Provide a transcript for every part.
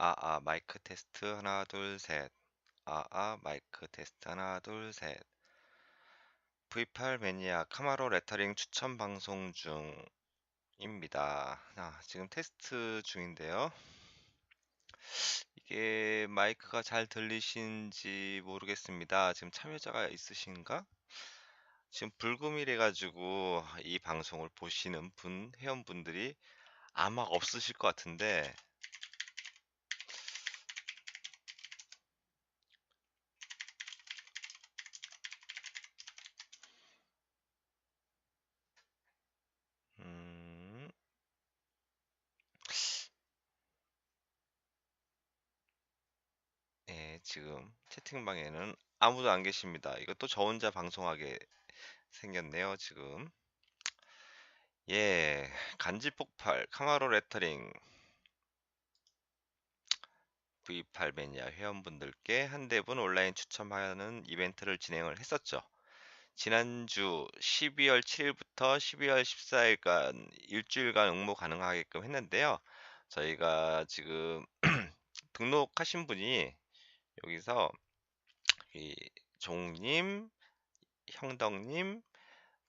아아 마이크 테스트 하나 둘 셋. 아아 마이크 테스트 하나 둘 셋. V8 매니아 카마로 레터링 추천 방송 중입니다. 아, 지금 테스트 중인데요. 이게 마이크가 잘 들리신지 모르겠습니다. 지금 참여자가 있으신가? 지금 불금이래 가지고 이 방송을 보시는 분, 회원분들이 아마 없으실 것 같은데 지금 채팅방에는 아무도 안 계십니다. 이것도 저 혼자 방송하게 생겼네요, 지금. 예, 간지 폭발, 카마로 레터링, V8 매니아 회원분들께 한 대분 온라인 추첨하는 이벤트를 진행을 했었죠. 지난주 12월 7일부터 12월 14일간 일주일간 응모 가능하게끔 했는데요. 저희가 지금 등록하신 분이 여기서 이 종님, 형덕님,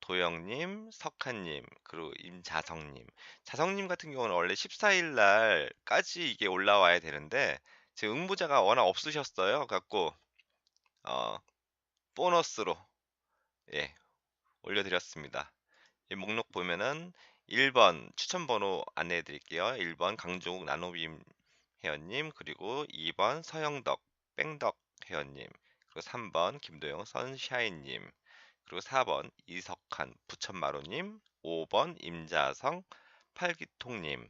도영님, 석한님, 그리고 임자성님. 자성님 같은 경우는 원래 14일 날까지 이게 올라와야 되는데 지금 응모자가 워낙 없으셨어요. 갖고 어, 보너스로 예, 올려드렸습니다. 이 목록 보면은 1번 추천 번호 안내해 드릴게요. 1번 강종욱 나노빔 회원님, 그리고 2번 서영덕 뺑덕 회원님, 그리고 3번 김도영 선샤인님, 그리고 4번 이석한 부천마로님, 5번 임자성 팔기통님.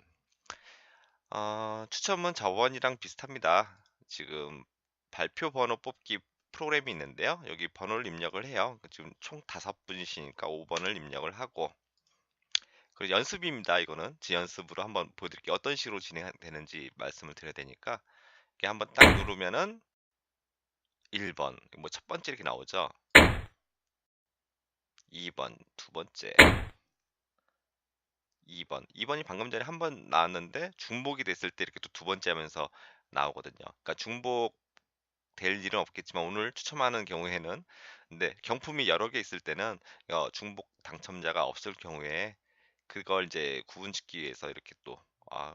어, 추첨은 저번이랑 비슷합니다. 지금 발표 번호 뽑기 프로그램이 있는데요. 여기 번호를 입력을 해요. 지금 총 다섯 분이시니까 5번을 입력을 하고 그리고 연습입니다. 이거는 지 연습으로 한번 보여드릴게요. 어떤 식으로 진행되는지 말씀을 드려야 되니까 이렇게 한번 딱 누르면은 1번 뭐 첫 번째 이렇게 나오죠. 2번 두 번째 2번 2번이 방금 전에 한 번 나왔는데 중복이 됐을 때 이렇게 또 두 번째 하면서 나오거든요. 그러니까 중복 될 일은 없겠지만 오늘 추첨하는 경우에는 근데 경품이 여러 개 있을 때는 어, 중복 당첨자가 없을 경우에 그걸 이제 구분짓기 위해서 이렇게 또 아,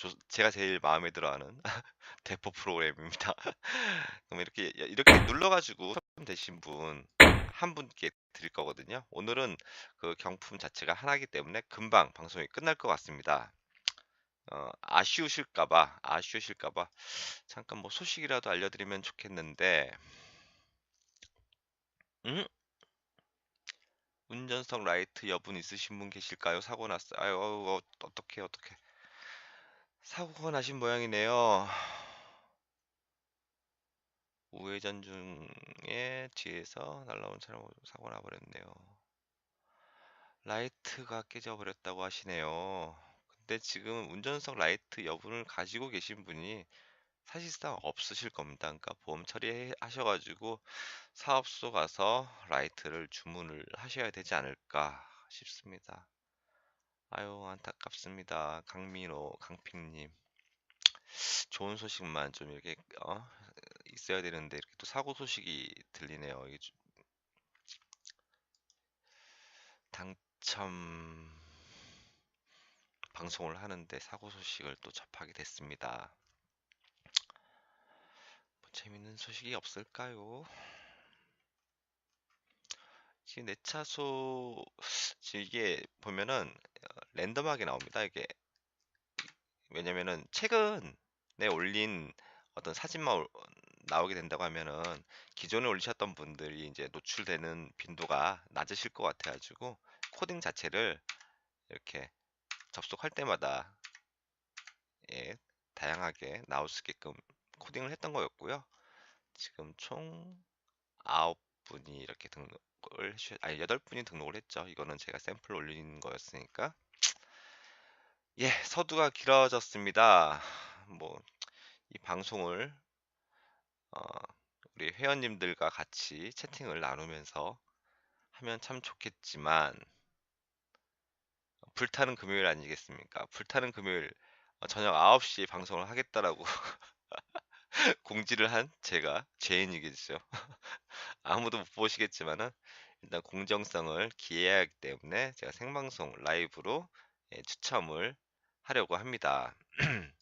조- 제가 제일 마음에 들어하는 대포 프로그램입니다. 그럼 이렇게 이렇게 눌러가지고 당첨되신 분 한 분께 드릴 거거든요. 오늘은 그 경품 자체가 하나이기 때문에 금방 방송이 끝날 것 같습니다. 어, 아쉬우실까봐, 아쉬우실까봐 잠깐 뭐 소식이라도 알려드리면 좋겠는데, 음? 운전석 라이트 여분 있으신 분 계실까요? 사고 났어요. 아유, 어, 어떡해, 어떡해. 사고가 나신 모양이네요. 우회전 중에 뒤에서 날라온 차량 사고 나버렸네요. 라이트가 깨져버렸다고 하시네요. 근데 지금 운전석 라이트 여분을 가지고 계신 분이 사실상 없으실 겁니다. 그러니까 보험 처리하셔가지고 사업소 가서 라이트를 주문을 하셔야 되지 않을까 싶습니다. 아유, 안타깝습니다. 강민호, 강핑님. 좋은 소식만 좀 이렇게 어? 있어야 되는데 이렇게 또 사고 소식이 들리네요. 이게 좀 당첨 방송을 하는데 사고 소식을 또 접하게 됐습니다. 뭐 재밌는 소식이 없을까요? 지금 내 차소 지금 이게 보면은 어, 랜덤하게 나옵니다. 이게 왜냐면은 최근에 올린 어떤 사진만 올- 나오게 된다고 하면은 기존에 올리셨던 분들이 이제 노출되는 빈도가 낮으실 것 같아가지고 코딩 자체를 이렇게 접속할 때마다 예, 다양하게 나올 수 있게끔 코딩을 했던 거였고요. 지금 총 9분이 이렇게 등록 을 해주, 아니 8분이 등록을 했죠. 이거는 제가 샘플 올린 거였으니까. 예, 서두가 길어졌습니다. 뭐, 이 방송을, 어, 우리 회원님들과 같이 채팅을 나누면서 하면 참 좋겠지만, 불타는 금요일 아니겠습니까? 불타는 금요일 어, 저녁 9시에 방송을 하겠다라고 공지를 한 제가 죄인이겠죠. 아무도 못 보시겠지만은 일단 공정성을 기해야 하기 때문에 제가 생방송 라이브로 예, 추첨을 하려고 합니다.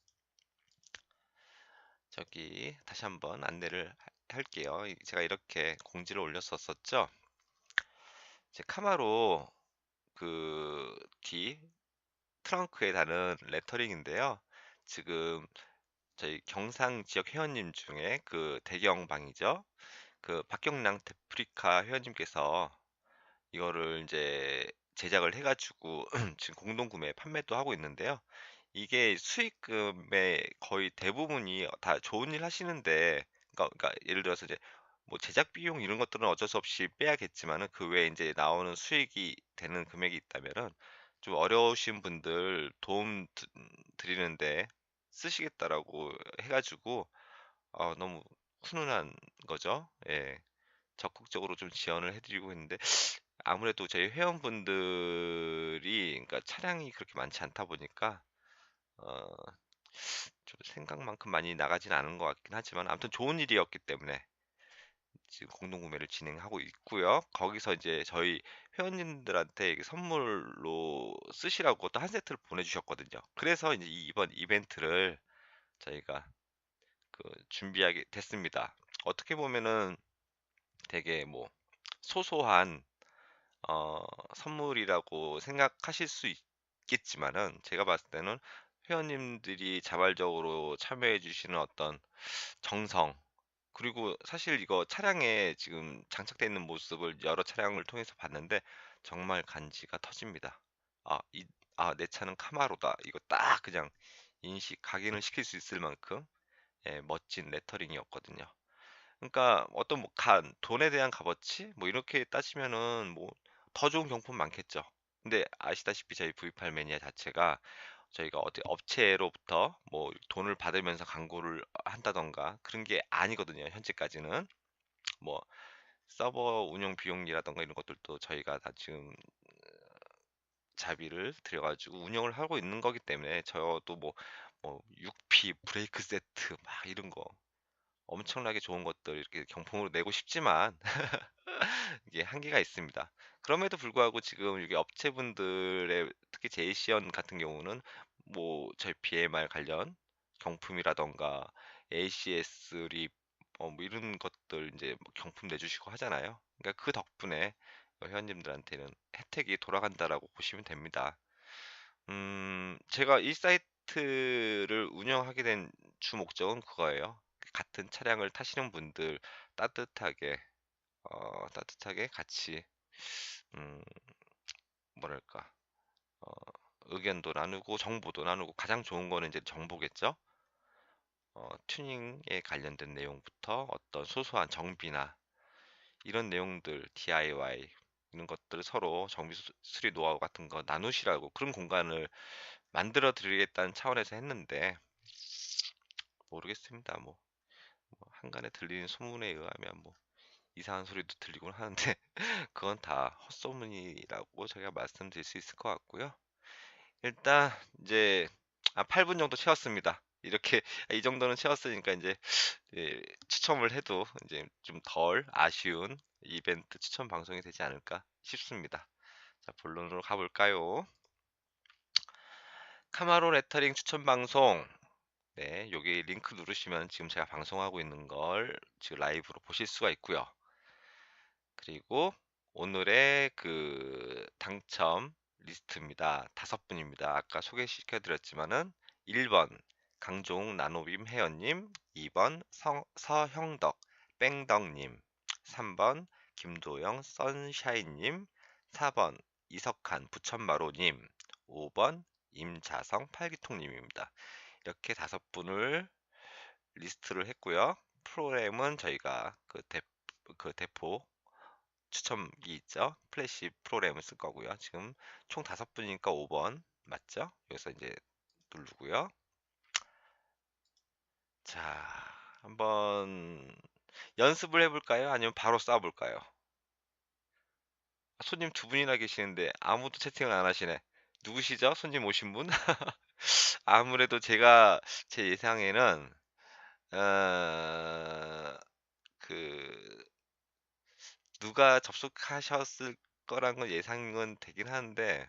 저기 다시 한번 안내를 하- 할게요. 이- 제가 이렇게 공지를 올렸었었죠. 제 카마로 그 뒤 트렁크에 다는 레터링인데요. 지금 저희 경상 지역 회원님 중에 그 대경방이죠. 그 박경랑 데프리카 회원님께서 이거를 이제 제작을 해가지고 지금 공동 구매 판매도 하고 있는데요. 이게 수익금의 거의 대부분이 다 좋은 일 하시는데, 그러니까, 그러니까 예를 들어서 이제 뭐 제작 비용 이런 것들은 어쩔 수 없이 빼야겠지만은 그 외에 이제 나오는 수익이 되는 금액이 있다면은 좀 어려우신 분들 도움 드- 드리는데 쓰시겠다라고 해가지고 어, 너무 훈훈한 거죠. 예. 적극적으로 좀 지원을 해드리고 있는데 아무래도 저희 회원분들이 그러니까 차량이 그렇게 많지 않다 보니까 어, 좀 생각만큼 많이 나가진 않은 것 같긴 하지만 아무튼 좋은 일이었기 때문에 지금 공동 구매를 진행하고 있고요. 거기서 이제 저희 회원님들한테 선물로 쓰시라고 또 한 세트를 보내주셨거든요. 그래서 이제 이- 이번 이벤트를 저희가 그 준비하게 됐습니다. 어떻게 보면은 되게 뭐 소소한 어, 선물이라고 생각하실 수 있겠지만은 제가 봤을 때는 회원님들이 자발적으로 참여해 주시는 어떤 정성 그리고 사실 이거 차량에 지금 장착되어 있는 모습을 여러 차량을 통해서 봤는데 정말 간지가 터집니다. 아, 이, 아, 내 차는 카마로다. 이거 딱 그냥 인식, 각인을 시킬 수 있을 만큼 예, 멋진 레터링이었거든요. 그러니까 어떤 뭐 간, 돈에 대한 값어치 뭐 이렇게 따지면은 뭐 더 좋은 경품 많겠죠. 근데 아시다시피 저희 V8 매니아 자체가 저희가 어떻게 업체로부터 뭐 돈을 받으면서 광고를 한다던가 그런 게 아니거든요. 현재까지는 뭐 서버 운영 비용이라던가 이런 것들도 저희가 다 지금 자비를 들여가지고 운영을 하고 있는 거기 때문에 저도 뭐, 뭐 6P 브레이크 세트 막 이런 거 엄청나게 좋은 것들 이렇게 경품으로 내고 싶지만 이게 한계가 있습니다. 그럼에도 불구하고 지금 이게 업체분들의 특히 제이시언 같은 경우는 뭐 저희 BMR 관련 경품이라던가 ACS 립 어, 뭐 이런 것들 이제 뭐 경품 내주시고 하잖아요. 그러니까 그 덕분에 회원님들한테는 혜택이 돌아간다라고 보시면 됩니다. 음, 제가 이 사이트를 운영하게 된 주 목적은 그거예요. 같은 차량을 타시는 분들 따뜻하게 어, 따뜻하게 같이 음, 뭐랄까 어, 의견도 나누고 정보도 나누고 가장 좋은 거는 이제 정보겠죠. 어, 튜닝에 관련된 내용부터 어떤 소소한 정비나 이런 내용들 DIY 이런 것들을 서로 정비 수- 수리 노하우 같은 거 나누시라고 그런 공간을 만들어 드리겠다는 차원에서 했는데 모르겠습니다. 뭐, 뭐 한간에 들리는 소문에 의하면 뭐 이상한 소리도 들리곤 하는데 그건 다 헛소문이라고 제가 말씀드릴 수 있을 것 같고요. 일단 이제 아, 8분 정도 채웠습니다. 이렇게 이 정도는 채웠으니까 이제 예, 추첨을 해도 이제 좀 덜 아쉬운 이벤트 추천 방송이 되지 않을까 싶습니다. 자, 본론으로 가볼까요? 카마로 레터링 추천 방송. 네, 여기 링크 누르시면 지금 제가 방송하고 있는 걸 지금 라이브로 보실 수가 있고요. 그리고 오늘의 그 당첨 리스트입니다. 다섯 분입니다. 아까 소개시켜 드렸지만은 1번 강종욱 나노빔 회원님, 2번 성, 서형덕 뺑덕님, 3번 김도영 선샤인님, 4번 이석한 부천마로님, 5번 임자성 팔기통님입니다. 이렇게 다섯 분을 리스트를 했고요. 프로그램은 저희가 그, 대, 그 대포 추첨기 있죠? 플래시 프로그램을 쓸 거고요. 지금 총 다섯 분이니까 5번 맞죠? 여기서 이제 누르고요. 자, 한번 연습을 해볼까요? 아니면 바로 쏴볼까요? 손님 두 분이나 계시는데 아무도 채팅을 안 하시네. 누구시죠? 손님 오신 분? 아무래도 제가 제 예상에는 어, 그 누가 접속하셨을 거란 건 예상은 되긴 하는데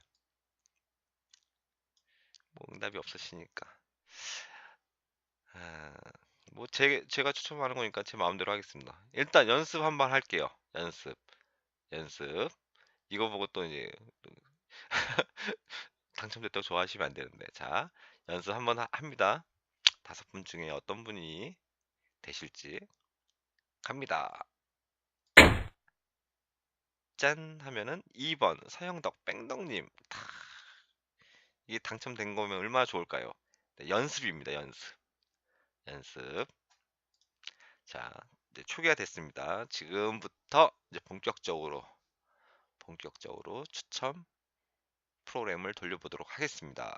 뭐 응답이 없으시니까 아, 뭐 제, 제가 추천하는 거니까 제 마음대로 하겠습니다. 일단 연습 한번 할게요. 연습, 연습. 이거 보고 또 이제 당첨됐다고 좋아하시면 안 되는데 자 연습 한번 하- 합니다. 다섯 분 중에 어떤 분이 되실지 갑니다. 짠 하면은 2번 서영덕 뺑덕님 탁. 이게 당첨된 거면 얼마나 좋을까요? 네, 연습입니다. 연습. 연습. 자, 이제 초기화 됐습니다. 지금부터 이제 본격적으로 본격적으로 추첨 프로그램을 돌려보도록 하겠습니다.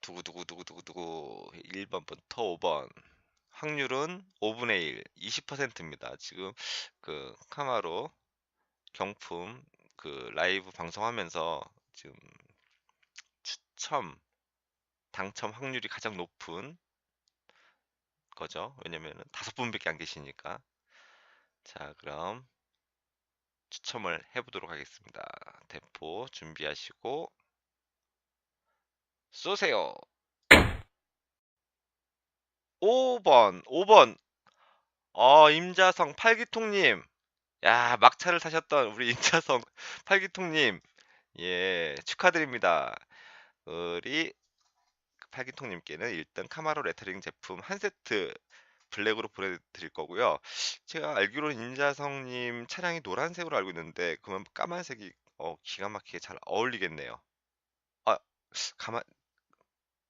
두구두구두구두구두구 1번부터 5번 확률은 5분의 1, 20%입니다. 지금 그 카마로 경품 그 라이브 방송하면서 지금 추첨 당첨 확률이 가장 높은 거죠. 왜냐면은 다섯 분밖에 안 계시니까. 자, 그럼 추첨을 해보도록 하겠습니다. 대포 준비하시고 쏘세요. 5번, 5번. 어, 임자성 팔기통님. 야, 막차를 타셨던 우리 임자성 팔기통님. 예, 축하드립니다. 우리 팔기통님께는 1등 카마로 레터링 제품 한 세트 블랙으로 보내드릴 거고요. 제가 알기로는 임자성님 차량이 노란색으로 알고 있는데 그러면 까만색이 어, 기가 막히게 잘 어울리겠네요. 아, 가만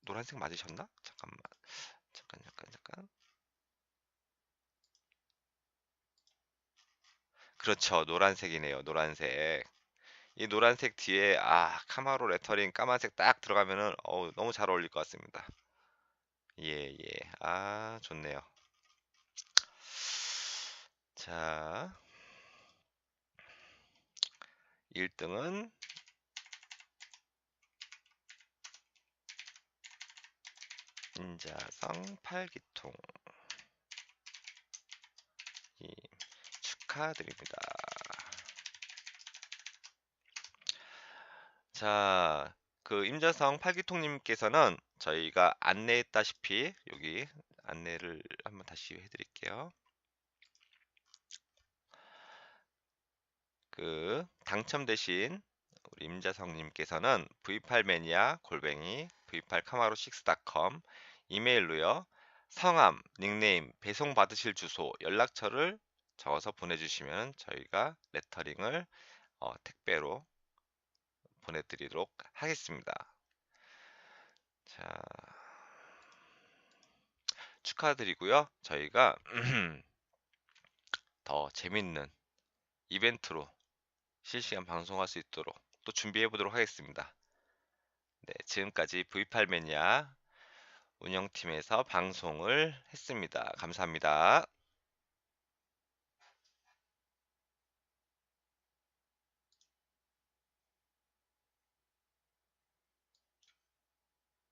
노란색 맞으셨나? 잠깐만. 잠깐 잠깐 잠깐. 그렇죠. 노란색이네요. 노란색. 이 노란색 뒤에 아 카마로 레터링 까만색 딱 들어가면은 어우, 너무 잘 어울릴 것 같습니다. 예, 예. 아, 좋네요. 자, 1등은 인자성 팔기통. 예, 축하드립니다. 자, 그 임자성 팔기통님께서는 저희가 안내했다시피 여기 안내를 한번 다시 해드릴게요. 그 당첨되신 우리 임자성님께서는 v8매니아 골뱅이 v8카마로6.com 이메일로요. 성함, 닉네임, 배송 받으실 주소, 연락처를 적어서 보내주시면 저희가 레터링을 어, 택배로 보내드리도록 하겠습니다. 자, 축하드리고요. 저희가 더 재밌는 이벤트로 실시간 방송할 수 있도록 또 준비해 보도록 하겠습니다. 네, 지금까지 V8 매니아 운영팀에서 방송을 했습니다. 감사합니다.